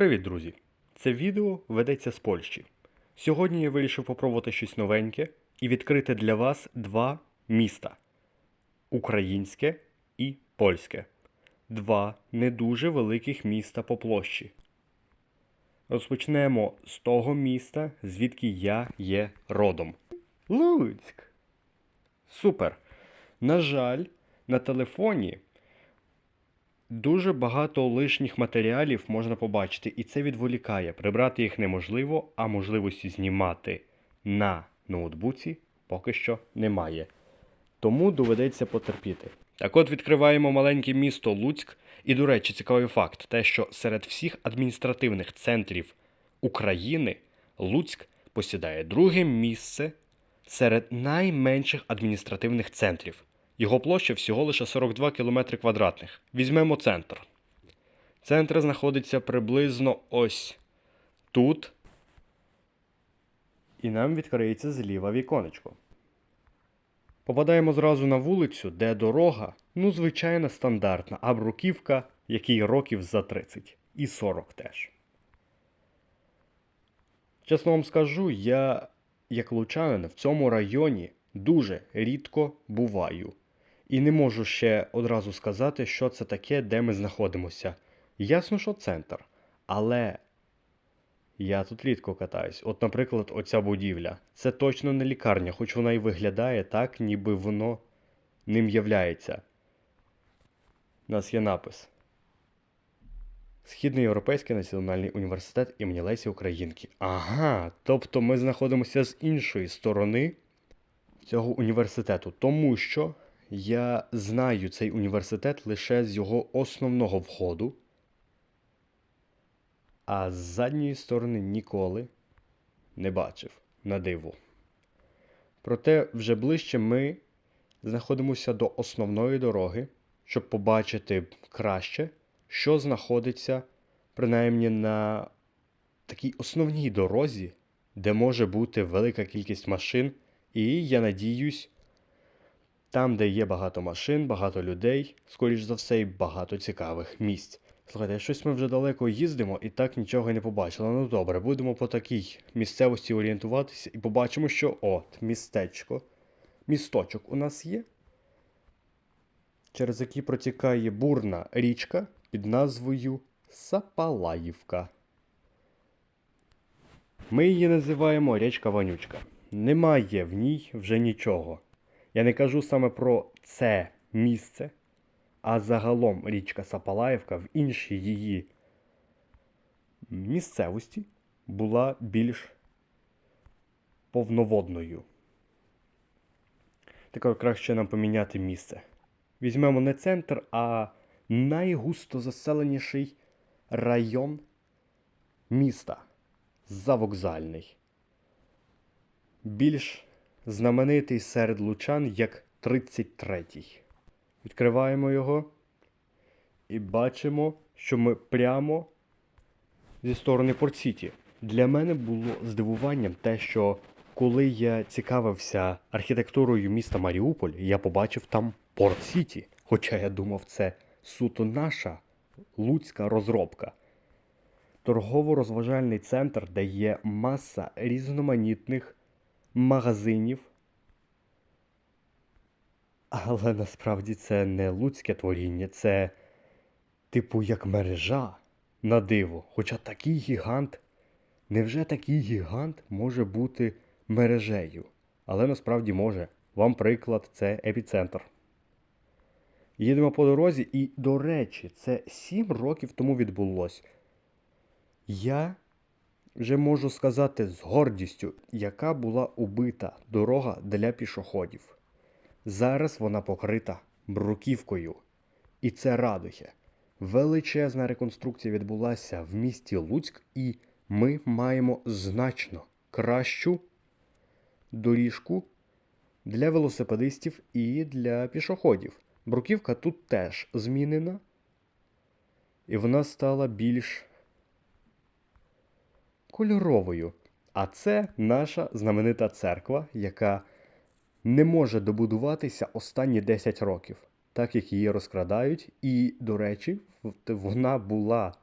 Привіт, друзі! Це відео ведеться з Польщі. Сьогодні я вирішив попробувати щось новеньке і відкрити для вас два міста: українське і польське. Два не дуже великих міста по площі. Розпочнемо з того міста, звідки я є родом. Луцьк! Супер! На жаль, на телефоні Дуже багато лишніх матеріалів можна побачити, і це відволікає. Прибрати їх неможливо, а можливості знімати на ноутбуці поки що немає. Тому доведеться потерпіти. Так от відкриваємо маленьке місто Луцьк. І, до речі, цікавий факт: те, що серед всіх адміністративних центрів України Луцьк посідає друге місце серед найменших адміністративних центрів. Його площа всього лише 42 км квадратних. Візьмемо центр. Центр знаходиться приблизно ось тут. І нам відкриється зліва віконечко. Попадаємо зразу на вулицю, де дорога, ну, звичайно, стандартна, а бруківка, який років за 30. І 40 теж. Чесно вам скажу, я, як лучанин, в цьому районі дуже рідко буваю. І не можу ще одразу сказати, що це таке, де ми знаходимося. Ясно, що центр. Але я тут рідко катаюсь. От, наприклад, оця будівля. Це точно не лікарня, хоч вона і виглядає так, ніби воно ним являється. У нас є напис. Східний Європейський національний університет імені Лесі Українки. Ага, тобто ми знаходимося з іншої сторони цього університету, тому що. Я знаю цей університет лише з його основного входу, а з задньої сторони ніколи не бачив на диво. Проте вже ближче ми знаходимося до основної дороги, щоб побачити краще, що знаходиться принаймні на такій основній дорозі, де може бути велика кількість машин, і я надіюсь. Там, де є багато машин, багато людей, скоріш за все, і багато цікавих місць. Слухайте, щось ми вже далеко їздимо і так нічого не побачили. Ну добре, будемо по такій місцевості орієнтуватися і побачимо, що от містечко, місточок у нас є, через який протікає бурна річка під назвою Сапалаївка. Ми її називаємо річка Ванючка. Немає в ній вже нічого. Я не кажу саме про це місце, а загалом річка Сапалаївка в іншій її місцевості була більш повноводною. Так краще нам поміняти місце. Візьмемо не центр, а найгусто заселеніший район міста завокзальний. Більш знаменитий серед лучан як 33-й. Відкриваємо його і бачимо, що ми прямо зі сторони Порт-Сіті. Для мене було здивуванням те, що коли я цікавився архітектурою міста Маріуполь, я побачив там Порт-Сіті. Хоча я думав, це суто наша луцька розробка. Торгово-розважальний центр, де є маса різноманітних магазинів. Але насправді це не луцьке творіння, це, типу, як мережа на диво. Хоча такий гігант, невже такий гігант може бути мережею? Але насправді може. Вам приклад, це епіцентр. Їдемо по дорозі, і, до речі, це 7 років тому відбулось. Я вже можу сказати з гордістю, яка була убита дорога для пішоходів. Зараз вона покрита бруківкою. І це радує. Величезна реконструкція відбулася в місті Луцьк, і ми маємо значно кращу доріжку для велосипедистів і для пішоходів. Бруківка тут теж змінена, і вона стала більш кольоровою. А це наша знаменита церква, яка не може добудуватися останні 10 років, так як її розкрадають. І, до речі, вона була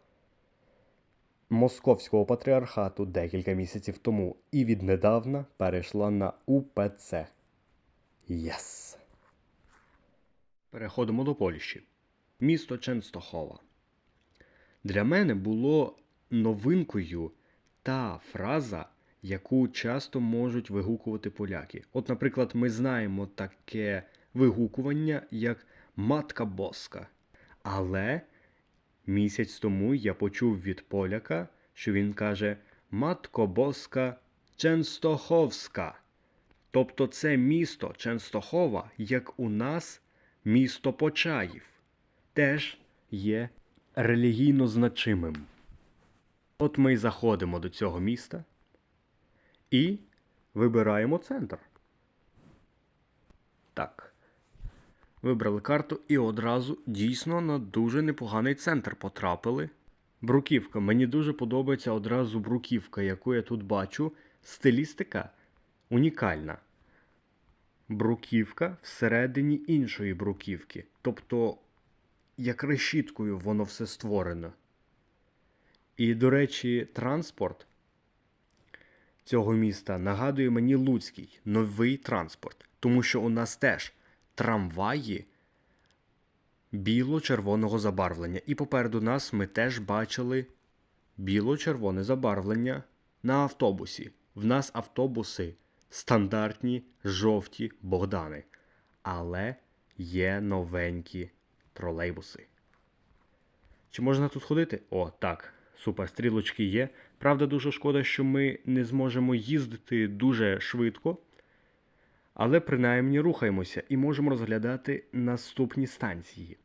Московського патріархату декілька місяців тому і віднедавна перейшла на УПЦ. Єс. Переходимо до Польщі. Місто Ченстохова. Для мене було новинкою та фраза, яку часто можуть вигукувати поляки. От, наприклад, ми знаємо таке вигукування, як Матка Боска. Але місяць тому я почув від поляка, що він каже Матко Боска Ченстоховська. Тобто це місто Ченстохова, як у нас місто Почаїв, теж є релігійно значимим. От ми й заходимо до цього міста і вибираємо центр. Так. Вибрали карту і одразу дійсно на дуже непоганий центр потрапили. Бруківка. Мені дуже подобається одразу бруківка, яку я тут бачу. Стилістика унікальна. Бруківка всередині іншої бруківки. Тобто, як решіткою воно все створено. І, до речі, транспорт цього міста нагадує мені Луцький новий транспорт, тому що у нас теж трамваї біло-червоного забарвлення. І попереду нас ми теж бачили біло-червоне забарвлення на автобусі. В нас автобуси стандартні жовті Богдани. Але є новенькі тролейбуси. Чи можна тут ходити? О, так. Супер, стрілочки є. Правда, дуже шкода, що ми не зможемо їздити дуже швидко. Але принаймні рухаємося і можемо розглядати наступні станції.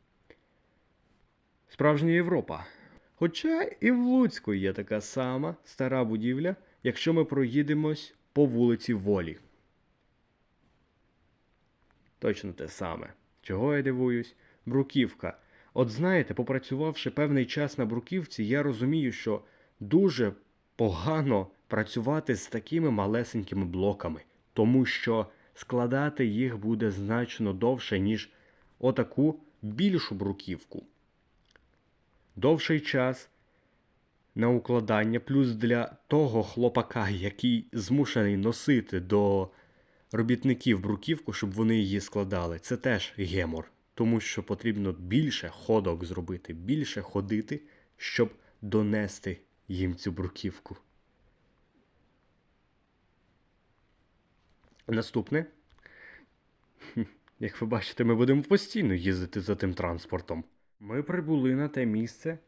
Справжня Європа. Хоча і в Луцьку є така сама стара будівля, якщо ми проїдемось по вулиці Волі. Точно те саме. Чого я дивуюсь? Бруківка. От знаєте, попрацювавши певний час на бруківці, я розумію, що дуже погано працювати з такими малесенькими блоками, тому що складати їх буде значно довше, ніж отаку більшу бруківку. Довший час на укладання, плюс для того хлопака, який змушений носити до робітників бруківку, щоб вони її складали, це теж гемор, тому що потрібно більше ходок зробити, більше ходити, щоб донести їм цю бруківку. Наступне. Як ви бачите, ми будемо постійно їздити за тим транспортом. Ми прибули на те місце,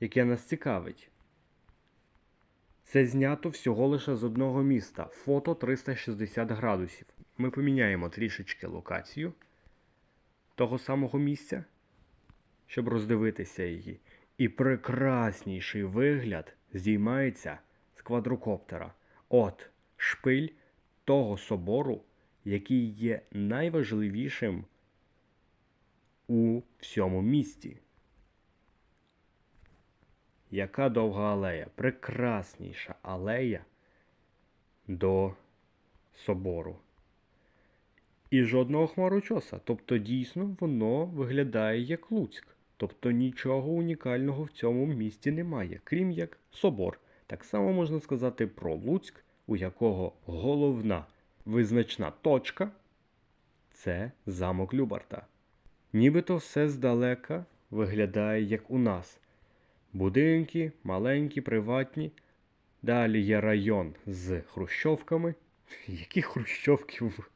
яке нас цікавить. Це знято всього лише з одного міста. Фото 360 градусів. Ми поміняємо трішечки локацію того самого місця, щоб роздивитися її. І прекрасніший вигляд здіймається з квадрокоптера. От шпиль того собору, який є найважливішим у всьому місті. Яка довга алея? Прекрасніша алея до собору. І жодного хмарочоса. Тобто, дійсно, воно виглядає як Луцьк. Тобто нічого унікального в цьому місті немає, крім як собор. Так само можна сказати про Луцьк, у якого головна визначна точка це замок Любарта. Нібито все здалека виглядає як у нас. Будинки, маленькі, приватні. Далі є район з хрущовками. Які хрущовки в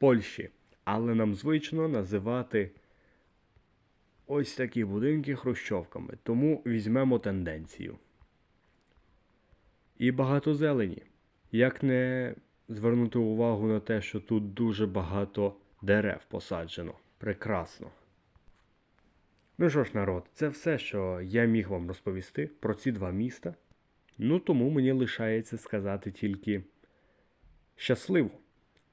Польщі? Але нам звично називати ось такі будинки хрущовками. Тому візьмемо тенденцію. І багато зелені. Як не звернути увагу на те, що тут дуже багато дерев посаджено. Прекрасно. Ну що ж, народ, це все, що я міг вам розповісти про ці два міста. Ну тому мені лишається сказати тільки щасливо,